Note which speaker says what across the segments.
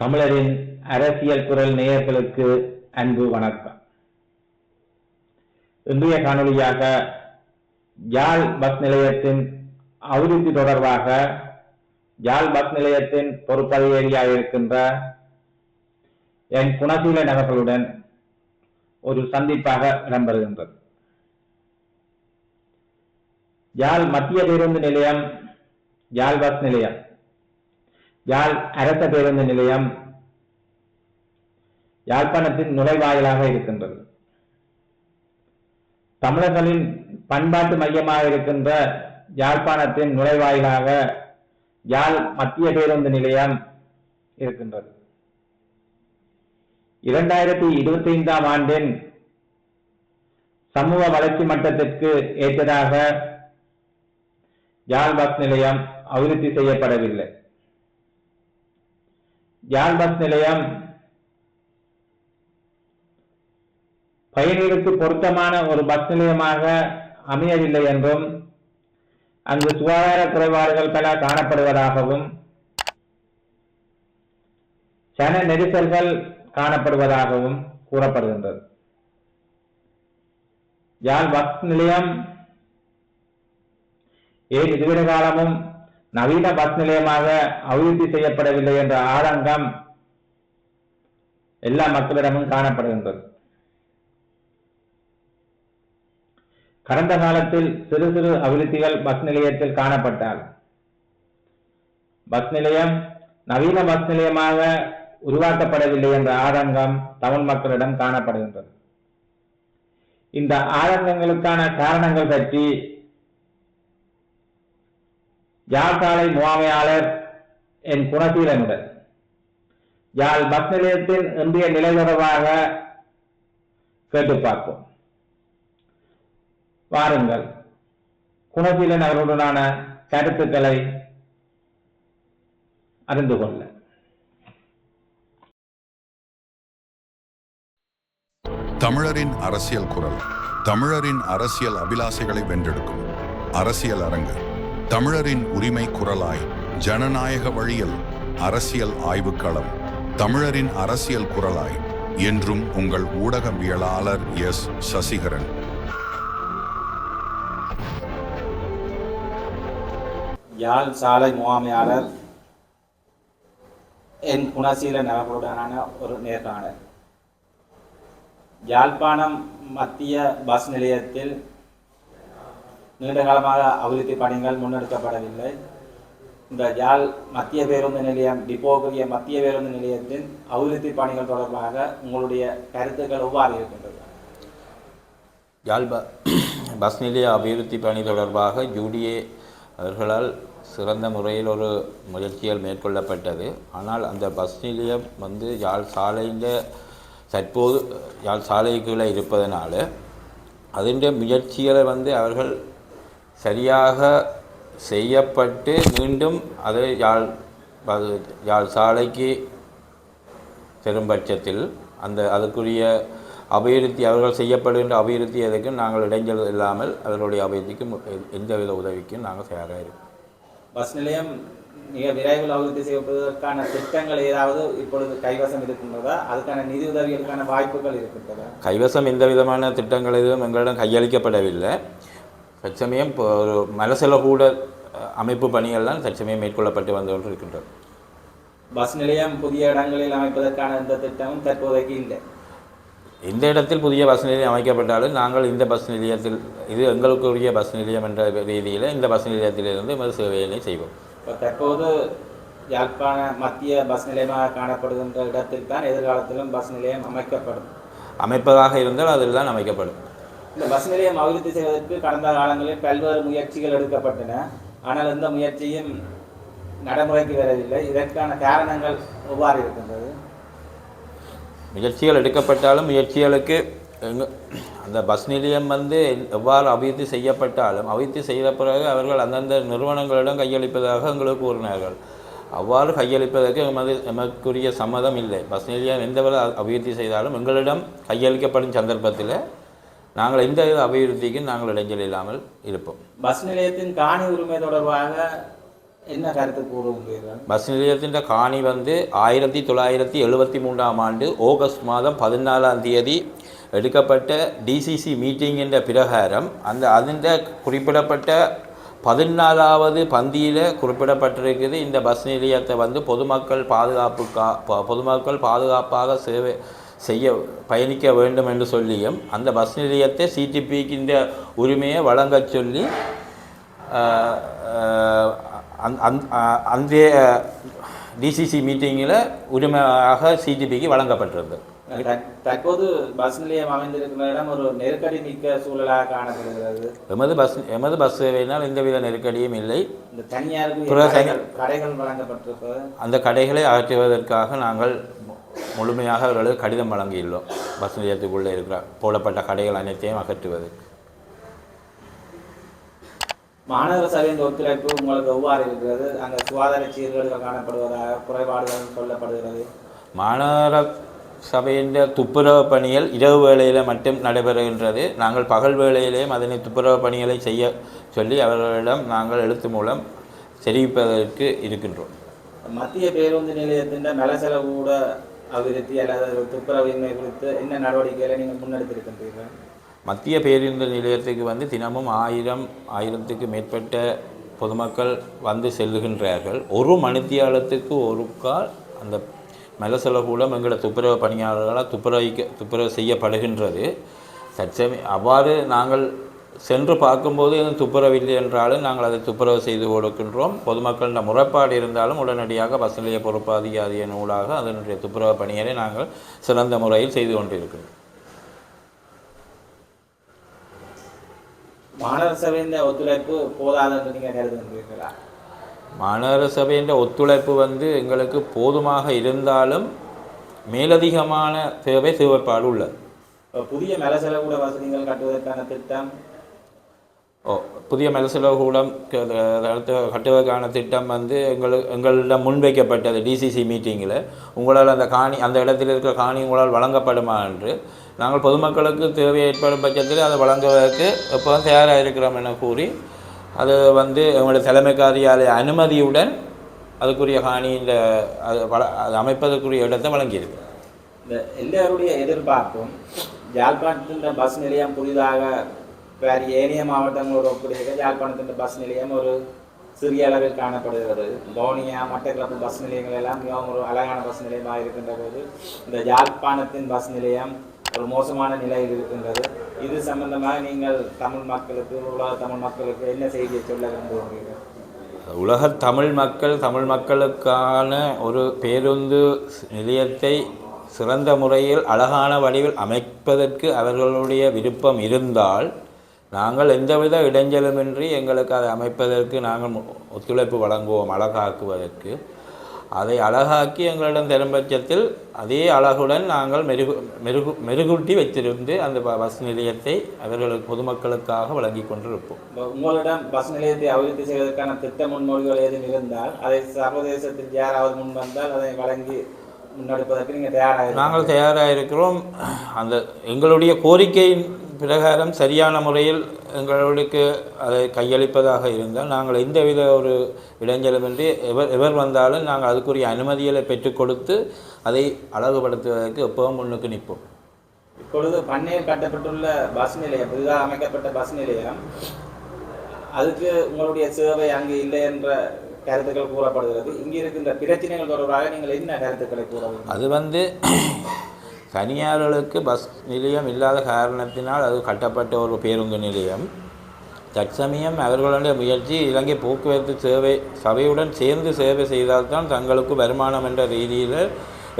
Speaker 1: தமிழரின் அரசியல் குரல் நேயர்களுக்கு அன்பு வணக்கம். இன்றைய காணொளியாக யாழ் பஸ் நிலையத்தின் அபிவிருத்தி தொடர்பாக யாழ் பஸ் நிலையத்தின் பொறுப்பதிகாரியாக இருக்கின்ற என் குணசீலன் அவர்களுடன் ஒரு சந்திப்பாக இடம்பெறுகின்றது. யாழ் மத்திய பேருந்து நிலையம் யாழ் பஸ் நிலையம். யாழ் அரச பேருந்து நிலையம் யாழ்ப்பாணத்தின் நுழைவாயிலாக இருக்கின்றது. தமிழர்களின் பண்பாட்டு மையமாக இருக்கின்ற யாழ்ப்பாணத்தின் நுழைவாயிலாக யாழ் மத்திய பேருந்து நிலையம் இருக்கின்றது. இரண்டாயிரத்தி இருபத்தி ஐந்தாம் ஆண்டின் சமூக வளர்ச்சி மட்டத்திற்கு ஏற்றதாக யாழ் பஸ் நிலையம் அபிவிருத்தி செய்யப்படவில்லை. யாழ் பஸ் நிலையம்? பயணிகளுக்கு பொருத்தமான ஒரு பஸ் நிலையமாக அமையவில்லை என்றும் அங்கு சுகாதார குறைபாடுகள் பல காணப்படுவதாகவும் சன நெரிசல்கள் காணப்படுவதாகவும் கூறப்படுகின்றது. யாழ் பஸ் நிலையம்? ஏன் இதுவிட காலமும் நவீன பஸ் நிலையமாக அபிவிருத்தி செய்யப்படவில்லை என்ற ஆதங்கம் எல்லா மக்களிடமும் காணப்படுகின்றது. கடந்த காலத்தில் சிறு சிறு அபிவிருத்திகள் பஸ் நிலையத்தில் காணப்பட்டால் பஸ் நிலையம் நவீன பஸ் நிலையமாக உருவாக்கப்படவில்லை என்ற ஆதங்கம் தமிழ் மக்களிடம் காணப்படுகின்றது. இந்த ஆதங்கங்களுக்கான காரணங்கள் பற்றி யாழ்ப்பாணை முகாமையாளர் என் குணசீலனுடன். யாழ் பஸ் நிலையத்தின் இன்றைய நிலை தொடர்பாக கேட்டு பார்ப்போம். வாருங்கள். குணசீலன் அவர்களுடனான கருத்துக்களை அறிந்து கொள்ள.
Speaker 2: தமிழரின் அரசியல் குரல். தமிழரின் அரசியல் அபிலாசைகளை வென்றெடுக்கும். அரசியல் அரங்கு. தமிழரின் உரிமை குரலாய் ஜனநாயக வழியில் அரசியல் ஆய்வுக்களம். தமிழரின் அரசியல் குரலாய் என்றும் உங்கள் ஊடகவியலாளர் எஸ். சசிகரன்.
Speaker 1: யாழ் சாலை முகாமையாளர் என் குணசீலன் அவர்களுடனான ஒரு நேர்காணல். யாழ்ப்பாணம் மத்திய பஸ் நிலையத்தில் நீண்ட காலமாக அபிவிருத்தி பணிகள் முன்னெடுக்கப்படவில்லை. இந்த யாழ் மத்திய பேருந்து நிலையம் டிப்போக்குரிய மத்திய பேருந்து நிலையத்தின் அபிவிருத்தி பணிகள் தொடர்பாக உங்களுடைய கருத்துக்கள் எவ்வாறு இருக்கின்றது?
Speaker 3: யாழ் ப பஸ் நிலைய அபிவிருத்தி பணி தொடர்பாக யூடிஏ அவர்களால் சிறந்த முறையில் ஒரு முயற்சிகள் மேற்கொள்ளப்பட்டது. ஆனால் அந்த பஸ் நிலையம் வந்து யாழ் சாலையில் தற்போது யாழ் சாலைக்குள்ளே இருப்பதனால அதிൻ്റെ முயற்சிகளை வந்து அவர்கள் சரியாக செய்யப்பட்டு மீண்டும் அதை யாழ் யாழ் சாலைக்கு பெரும் பட்சத்தில் அந்த அதுக்குரிய அபிவிருத்தி அவர்கள் செய்யப்படுகின்ற அபிவிருத்தி எதுக்கும் நாங்கள் இடைஞ்சல் இல்லாமல் அவர்களுடைய அபிவிருத்திக்கும் எந்தவித உதவிக்கும் நாங்கள் தயாராக இருக்கோம்
Speaker 1: பஸ் நிலையம் மிக விரைவில் அபிவிருத்தி செய்வதற்கான திட்டங்கள் ஏதாவது இப்பொழுது கைவசம் இருக்கின்றதா? அதுக்கான நிதி உதவிகளுக்கான வாய்ப்புகள் இருக்கின்றதா?
Speaker 3: கைவசம் எந்த விதமான திட்டங்கள் எதுவும் எங்களிடம் கையளிக்கப்படவில்லை. தற்சமயம் இப்போ ஒரு மலசல கூட அமைப்பு பணிகள்லாம் தற்சமயம் மேற்கொள்ளப்பட்டு வந்து கொண்டு இருக்கின்றது
Speaker 1: பஸ் நிலையம் புதிய இடங்களில் அமைப்பதற்கான எந்த திட்டமும் தற்போதைக்கு இல்லை.
Speaker 3: எந்த இடத்தில் புதிய பஸ் நிலையம் அமைக்கப்பட்டாலும் நாங்கள் இந்த பஸ் நிலையத்தில் இது எங்களுக்குரிய பஸ் நிலையம் என்ற ரீதியில் இந்த பஸ் நிலையத்திலிருந்து எமது சேவையினை செய்வோம்.
Speaker 1: இப்போ தற்போது யாழ்ப்பாண மத்திய பஸ் நிலையமாக காணப்படுகின்ற இடத்தில் தான் எதிர்காலத்திலும் பஸ் நிலையம் அமைக்கப்படும்.
Speaker 3: அமைப்பதாக இருந்தால் அதில் தான் அமைக்கப்படும்.
Speaker 1: இந்த பஸ் நிலையம் அபிவிருத்தி செய்வதற்கு கடந்த காலங்களில் பல்வேறு முயற்சிகள் எடுக்கப்பட்டன. ஆனால் எந்த முயற்சியும் நடைமுறைக்கு வரவில்லை. இதற்கான காரணங்கள் எவ்வாறு இருக்கின்றது?
Speaker 3: முயற்சிகள் எடுக்கப்பட்டாலும் முயற்சிகளுக்கு அந்த பஸ் நிலையம் வந்து எவ்வாறு அபிவிருத்தி செய்யப்பட்டாலும் அபிவிருத்தி செய்த பிறகு அவர்கள் அந்தந்த நிறுவனங்களிடம் கையளிப்பதாக எங்களுக்கு கூறினார்கள். அவ்வாறு கையளிப்பதற்கு எமது எமக்குரிய சம்மதம் இல்லை. பஸ் நிலையம் எந்தவித அபிவிருத்தி செய்தாலும் எங்களிடம் கையளிக்கப்படும் சந்தர்ப்பத்தில் நாங்கள் எந்த அபிவிருத்திக்கும் நாங்கள் இடைஞ்சல் இல்லாமல் இருப்போம்.
Speaker 1: பஸ் நிலையத்தின் காணி உரிமை தொடர்பாக என்ன கருத்து கூறுகிறீர்கள்
Speaker 3: பஸ் நிலையத்தின் காணி வந்து ஆயிரத்தி தொள்ளாயிரத்தி எழுபத்தி மூன்றாம் ஆண்டு ஆகஸ்ட் மாதம் பதினாலாம் தேதி எடுக்கப்பட்ட டிசிசி மீட்டிங் என்ற பிரகாரம். அந்த அதில் குறிப்பிடப்பட்ட பதினாலாவது பந்தியில் குறிப்பிடப்பட்டிருக்குது இந்த பஸ் நிலையத்தை வந்து பொதுமக்கள் பாதுகாப்புக்கா பொதுமக்கள் பாதுகாப்பாக சேவை செய்ய பயணிக்க வேண்டும் என்று சொல்லியும் அந்த பஸ் நிலையத்தை சிடிபிக்கு இந்த உரிமையை வழங்கச் சொல்லி அந்த- டிசிசி மீட்டிங்கில் உரிமையாக சிடிபிக்கு வழங்கப்பட்டிருந்தது.
Speaker 1: தற்- தற்போது பஸ் நிலையம் அமைந்திருக்கிற இடம் ஒரு நெருக்கடி மிக்க சூழலாக காணப்படுகிறது.
Speaker 3: எமது பஸ் எமது பஸ் சேவையினால் எந்தவித நெருக்கடியும் இல்லை.
Speaker 1: இந்த தனியாருக்கு
Speaker 3: பிற தனி-
Speaker 1: கடைகள் வழங்கப்பட்டிருப்பது.
Speaker 3: அந்த கடைகளை அகற்றுவதற்காக நாங்கள் முழுமையாக அவர்களுக்கு கடிதம் வழங்கியுள்ளோம். பஸ் நிலையத்துக்குள்ளே இருக்கிற போடப்பட்ட கடைகள் அனைத்தையும் அகற்றுவதற்கு
Speaker 1: மாநகர சபையின் ஒத்துழைப்பு உங்களுக்கு எவ்வாறு இருக்கிறது? அங்கே சுகாதார சீர்கேடுகள் காணப்படுவதாக குறைபாடுகள் சொல்லப்படுகிறது.
Speaker 3: மாநகர சபையின் துப்புரவு பணிகள் இரவு வேளையில் மட்டும் நடைபெறுகின்றது. நாங்கள் பகல் வேளையிலேயும் அதனை துப்புரவு பணிகளை செய்ய சொல்லி அவர்களிடம் நாங்கள் எழுத்து மூலம் தெரிவிப்பதற்கு இருக்கின்றோம்.
Speaker 1: மத்திய பேருந்து நிலையத்தின் நலசெலவு கூட அபிவிருத்தி அல்லது துப்புரவின்மை குறித்து என்ன நடவடிக்கைகளை நீங்கள் முன்னெடுத்திருக்கின்றீர்கள்?
Speaker 3: மத்திய பேருந்து நிலையத்துக்கு வந்து தினமும் ஆயிரம் ஆயிரத்துக்கு மேற்பட்ட பொதுமக்கள் வந்து செல்லுகின்றார்கள். ஒரு மணித்தியாலத்துக்கு ஒரு கால் அந்த மெலசலகூடம் எங்களை துப்புரவு பணியாளர்களால் துப்புரவிக்க துப்புரவு செய்யப்படுகின்றது. தற்சமய அவ்வாறு நாங்கள் சென்று பார்க்கும்போது எதுவும் துப்புரவில்லை என்றாலும் நாங்கள் அதை துப்புரவு செய்து கொடுக்கின்றோம். பொதுமக்களின் முறைப்பாடு இருந்தாலும் உடனடியாக பஸ் நிலைய பொறுப்பு அதிகாரியின் ஊடாக அதனுடைய துப்புரவு பணிகளை நாங்கள் சிறந்த முறையில் செய்து கொண்டிருக்கின்றோம்.
Speaker 1: மாநகர சபையின் ஒத்துழைப்பு போதாது என்று நீங்கள் கருதுகின்றீர்களா
Speaker 3: மாநகர சபையின் ஒத்துழைப்பு வந்து எங்களுக்கு போதுமாக இருந்தாலும் மேலதிகமான தேவை தேவைப்பாடு உள்ளது.
Speaker 1: புதிய நலசெலவு கூட வசதிகள் கட்டுவதற்கான திட்டம்
Speaker 3: ஓ புதிய மெலசிலகூடம் கட்டுவதற்கான திட்டம் வந்து எங்களுக்கு எங்களிடம் முன்வைக்கப்பட்டது டிசிசி மீட்டிங்கில் உங்களால் அந்த காணி அந்த இடத்தில் இருக்கிற காணி உங்களால் வழங்கப்படுமா என்று. நாங்கள் பொதுமக்களுக்கு தேவை ஏற்படும் பட்சத்தில் அதை வழங்குவதற்கு எப்போ தயாராக இருக்கிறோம் என கூறி அது வந்து எங்களுடைய தலைமை காரியாலய அனுமதியுடன் அதுக்குரிய காணியின் அது வள அது அமைப்பதற்குரிய இடத்தை வழங்கியிருக்கு
Speaker 1: இந்த எல்லாருடைய எதிர்பார்ப்பும் யாழ்ப்பாணத்தின் பஸ் நிலையம் புதிதாக வேறு ஏனைய மாவட்டங்களோடு ஒப்பிடுகிற யாழ்ப்பாணத்தின் பஸ் நிலையம் ஒரு சிறிய அளவில் காணப்படுகிறது. பவுனியா மட்டக்களப்பு பஸ் நிலையங்கள் எல்லாம் மிகவும் ஒரு அழகான பஸ் நிலையமாக இருக்கின்ற போது இந்த யாழ்ப்பாணத்தின் பஸ் நிலையம் ஒரு மோசமான நிலையில் இருக்கின்றது. இது சம்பந்தமாக நீங்கள் தமிழ் மக்களுக்கு உலக தமிழ் மக்களுக்கு என்ன செய்தியை சொல்ல விரும்புகிறீர்கள்?
Speaker 3: உலக தமிழ் மக்கள் தமிழ் மக்களுக்கான ஒரு பேருந்து நிலையத்தை சிறந்த முறையில் அழகான வடிவில் அமைப்பதற்கு அவர்களுடைய விருப்பம் இருந்தால் நாங்கள் எந்தவித இடைஞ்சலுமின்றி எங்களுக்கு அதை அமைப்பதற்கு நாங்கள் ஒத்துழைப்பு வழங்குவோம் அழகாக்குவதற்கு. அதை அழகாக்கி எங்களிடம் தரும் பட்சத்தில் அதே அழகுடன் நாங்கள் மெருகு மெருகு மெருகூட்டி வைத்திருந்து அந்த ப- பஸ் நிலையத்தை அவர்களுக்கு பொதுமக்களுக்காக வழங்கி கொண்டிருப்போம்.
Speaker 1: உங்களிடம் பஸ் நிலையத்தை அபிவிருத்தி செய்வதற்கான திட்ட முன்மொழிகள் ஏதும் இருந்தால் அதை சர்வதேசத்தில் யாராவது முன் வந்தால் அதை வழங்கி முன்னெடுப்பதற்கு நீங்கள் தயாராக
Speaker 3: நாங்கள் தயாராக இருக்கிறோம். அந்த எங்களுடைய கோரிக்கையின் பிரகாரம் சரியான முறையில் எங்களுக்கு அதை கையளிப்பதாக இருந்தால் நாங்கள் எந்தவித ஒரு இடைஞ்சலுமின்றி எவர் எவர் வந்தாலும் நாங்கள் அதுக்குரிய அனுமதிகளை பெற்றுக் கொடுத்து அதை அழகுபடுத்துவதற்கு எப்பவும் முன்னுக்கு நிற்போம்.
Speaker 1: இப்பொழுது பண்ணையில் கட்டப்பட்டுள்ள பஸ் நிலையம் புதிதாக அமைக்கப்பட்ட பஸ் நிலையம் அதுக்கு உங்களுடைய சேவை அங்கு இல்லை என்ற கருத்துக்கள் கூறப்படுகிறது. இங்கே இருக்கின்ற பிரச்சனைகள் தொடர்பாக நீங்கள் என்ன கருத்துக்களை கூற
Speaker 3: அது வந்து தனியார்களுக்கு பஸ் நிலையம் இல்லாத காரணத்தினால் அது கட்டப்பட்ட ஒரு பேருந்து நிலையம். தற்சமயம் அவர்களுடைய முயற்சி இலங்கை போக்குவரத்து சேவை சபையுடன் சேர்ந்து சேவை செய்தால்தான் தங்களுக்கு வருமானம் என்ற ரீதியில்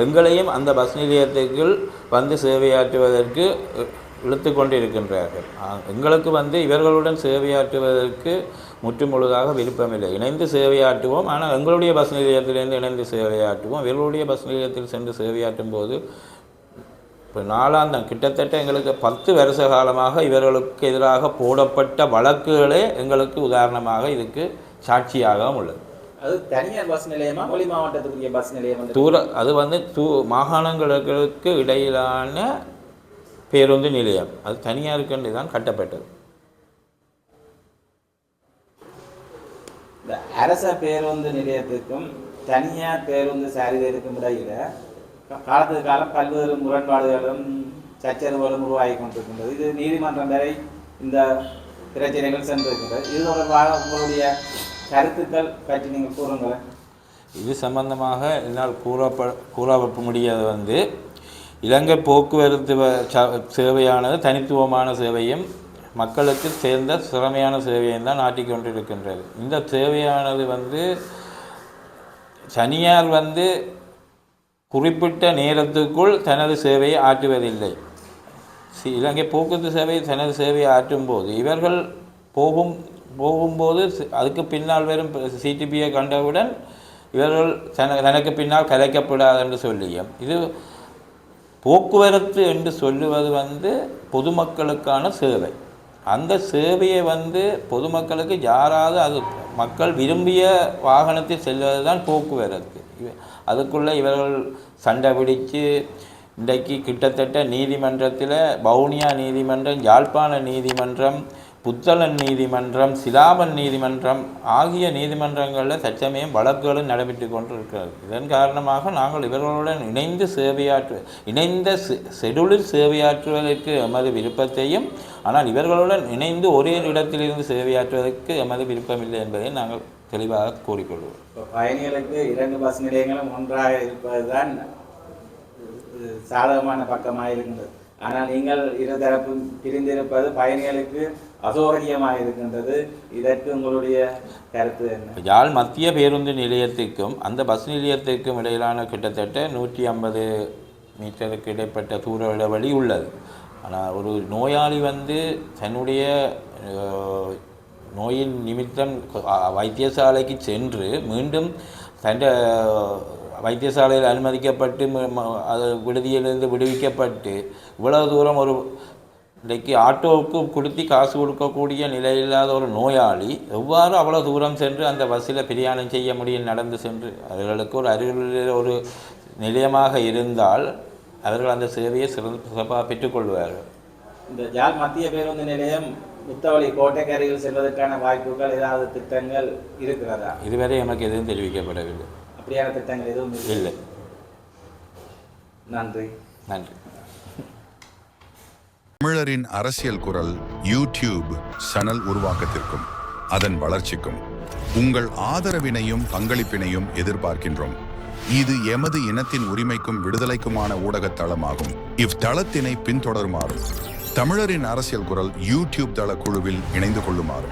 Speaker 3: எங்களையும் அந்த பஸ் நிலையத்துக்குள் வந்து சேவையாற்றுவதற்கு இழுத்து கொண்டிருக்கின்றார்கள். எங்களுக்கு வந்து இவர்களுடன் சேவையாற்றுவதற்கு முற்றுமுழுதாக விருப்பமில்லை. இணைந்து சேவையாற்றுவோம் ஆனால் எங்களுடைய பஸ் நிலையத்திலிருந்து இணைந்து சேவையாற்றுவோம். இவர்களுடைய பஸ் நிலையத்தில் சென்று சேவையாற்றும் போது இப்போ நாளாந்தம் கிட்டத்தட்ட எங்களுக்கு பத்து வருஷ காலமாக இவர்களுக்கு எதிராக போடப்பட்ட வழக்குகளே எங்களுக்கு உதாரணமாக இதுக்கு சாட்சியாகவும் உள்ளது.
Speaker 1: அது தனியார் பஸ் நிலையமா ஒளி மாவட்டத்துக்குரிய பஸ் நிலையம்
Speaker 3: தூர அது வந்து தூ மாகாணங்களுக்கு இடையிலான பேருந்து நிலையம். அது தனியாருக்கென்று தான் கட்டப்பட்டது.
Speaker 1: இந்த அரச பேருந்து நிலையத்துக்கும் தனியார் பேருந்து சாரதிகளுக்கும் இடையில காலத்துக்கு காலம் பல்வேறு முரண்பாடுகளும் சச்சரவுகளும் உருவாகி கொண்டிருக்கின்றது. இது நீதிமன்றம் வரை இந்த பிரச்சனைகள் சென்றிருக்கின்றது. இது தொடர்பாக உங்களுடைய கருத்துக்கள் பற்றி நீங்கள் கூறுங்களேன்
Speaker 3: இது சம்பந்தமாக என்னால் கூறப்ப கூற முடியாது வந்து. இலங்கை போக்குவரத்து வ- ச- சேவையானது தனித்துவமான சேவையும் மக்களுக்கு சேர்ந்த சிறமையான சேவையும் தான் நாட்டிக்கொண்டிருக்கின்றது இந்த சேவையானது வந்து தனியார் வந்து குறிப்பிட்ட நேரத்துக்குள் தனது சேவையை ஆற்றுவதில்லை. சி- இலங்கை போக்குவரத்து சேவை தனது சேவையை ஆற்றும் போது இவர்கள் போகும் போகும்போது அதுக்கு பின்னால் வரும் சிடிபியை கண்டவுடன் இவர்கள் தன தனக்கு பின்னால் கலைக்கப்படாது என்று சொல்லியும் இது போக்குவரத்து என்று சொல்லுவது வந்து பொதுமக்களுக்கான சேவை. அந்த சேவையை வந்து பொதுமக்களுக்கு யாராவது அது மக்கள் விரும்பிய வாகனத்தில் செல்வது தான் போக்குவரத்து. இவ- அதுக்குள்ளே இவர்கள் சண்டை பிடிச்சு இன்றைக்கு கிட்டத்தட்ட நீதிமன்றத்தில் வவுனியா நீதிமன்றம் யாழ்ப்பாண நீதிமன்றம் புத்தளன் நீதிமன்றம் சிலாபன் நீதிமன்றம் ஆகிய நீதிமன்றங்களில் தற்சமயம் வழக்குகளும் நடைபெற்று கொண்டிருக்கிறது. இதன் காரணமாக நாங்கள் இவர்களுடன் இணைந்து சேவையாற்று இணைந்த செடுலில் சேவையாற்றுவதற்கு எமது விருப்பத்தையும் ஆனால் இவர்களுடன் இணைந்து ஒரே இடத்திலிருந்து சேவையாற்றுவதற்கு எமது விருப்பமில்லை என்பதை நாங்கள் தெளிவாக கூறிக்கொள்வோம்.
Speaker 1: இப்போ பயணிகளுக்கு இரண்டு பஸ் நிலையங்களும் ஒன்றாக இருப்பதுதான் சாதகமான பக்கமாக இருக்கின்றது. ஆனால் நீங்கள் இருதரப்பும் பிரிந்திருப்பது பயணிகளுக்கு அசௌகரியமாக இருக்கின்றது. இதற்கு உங்களுடைய கருத்து என்ன?
Speaker 3: யாழ் மத்திய பேருந்து நிலையத்துக்கும் அந்த பஸ் நிலையத்திற்கும் இடையிலான கிட்டத்தட்ட நூற்றி ஐம்பது மீட்டருக்கு இடைப்பட்ட தூர இடைவெளி உள்ளது. ஆனால் ஒரு நோயாளி வந்து தன்னுடைய நோயின் நிமித்தம் வைத்தியசாலைக்கு சென்று மீண்டும் தன் வைத்தியசாலையில் அனுமதிக்கப்பட்டு ம- அது விடுதியிலிருந்து விடுவிக்கப்பட்டு இவ்வளவு தூரம் ஒரு இன்றைக்கு ஆட்டோவுக்கு கொடுத்து காசு கொடுக்கக்கூடிய நிலையில்லாத ஒரு நோயாளி எவ்வாறு அவ்வளோ தூரம் சென்று அந்த பஸ்ஸில் பிரயாணம் செய்ய முடியும் நடந்து சென்று? அவர்களுக்கு ஒரு அருகில் ஒரு நிலையமாக இருந்தால் அவர்கள் அந்த சேவையை சிறப்பாக பெற்றுக்கொள்வார்கள்.
Speaker 1: இந்த ஜாழ் மத்திய பேருந்து நிலையம் முத்தவழி கோட்டைக்கரையில் செல்வதற்கான வாய்ப்புகள் ஏதாவது திட்டங்கள் இருக்கிறதா?
Speaker 3: இதுவரை எமக்கு எதுவும் தெரிவிக்கப்படவில்லை.
Speaker 1: அப்படியான திட்டங்கள் எதுவும் இல்லை.
Speaker 3: இல்லை.
Speaker 1: நன்றி.
Speaker 3: நன்றி.
Speaker 2: தமிழரின் அரசியல் குரல் யூடியூப் சேனல் உருவாக்கத்திற்கும் அதன் வளர்ச்சிக்கும் உங்கள் ஆதரவினையும் பங்களிப்பினையும் எதிர்பார்க்கின்றோம். இது எமது இனத்தின் உரிமைக்கும் விடுதலைக்குமான ஊடகத் தளமாகும். இவ்தளத்தினை பின்தொடருமாறும் தமிழரின் அரசியல் குரல் யூடியூப் தள குழுவில் இணைந்து கொள்ளுமாறு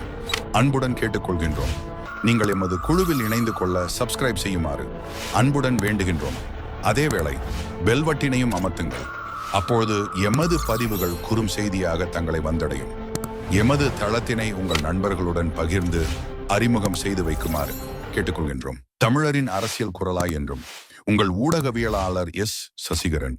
Speaker 2: அன்புடன் கேட்டுக்கொள்கின்றோம். நீங்கள் எமது குழுவில் இணைந்து கொள்ள சப்ஸ்கிரைப் செய்யுமாறு அன்புடன் வேண்டுகின்றோம். அதேவேளை பெல்வட்டினையும் அமர்த்துங்கள். அப்பொழுது எமது பதிவுகள் குறும் செய்தியாக தங்களை வந்தடையும். எமது தளத்தினை உங்கள் நண்பர்களுடன் பகிர்ந்து அறிமுகம் செய்து வைக்குமாறு கேட்டுக்கொள்கின்றோம். தமிழரின் அரசியல் குரலாய் என்றும் உங்கள் ஊடகவியலாளர் எஸ் சசிகரன்.